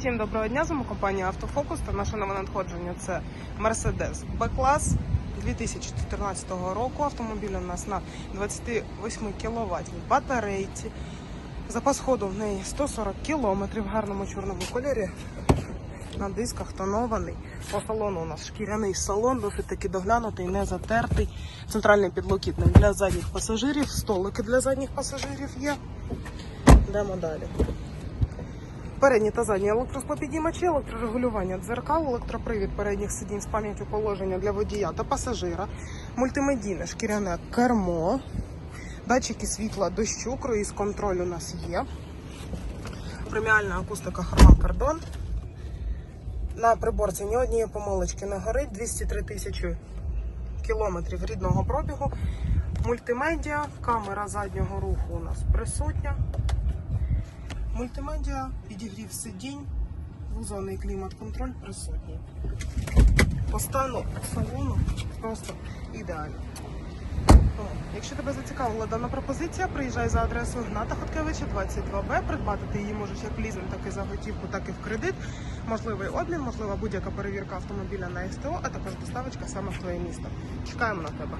Всім доброго дня, з вами компанія Автофокус та наше нове надходження це Mercedes B-клас 2014 року. Автомобіль у нас на 28 кВт батарейці. Запас ходу в неї 140 км в гарному чорному кольорі. На дисках тонований. По салону у нас шкіряний салон, досить таки доглянутий, не затертий. Центральний підлокітник для задніх пасажирів, столики для задніх пасажирів є. Йдемо далі. Передні та задні електросклопідіймачі, електрорегулювання дзеркал, електропривід передніх сидінь з пам'яттю положення для водія та пасажира, мультимедійне шкіряне кермо, датчики світла дощу, круїз контроль у нас є. Преміальна акустика Harman Kardon. На приборці ні однієї помилочки не горить, 203 тисячі кілометрів рідного пробігу. Мультимедіа, камера заднього руху у нас присутня. Мультимедіа, підігрів сидінь, вузонний клімат-контроль присутній. По стану салону просто ідеально. Якщо тебе зацікавила дана пропозиція, приїжджай за адресою Гната Хоткевича 22Б. Придбати ти її можеш як лізинг, так і за готівку, так і в кредит. Можливий обмін, можлива будь-яка перевірка автомобіля на СТО, а також доставочка саме в твоє місто. Чекаємо на тебе.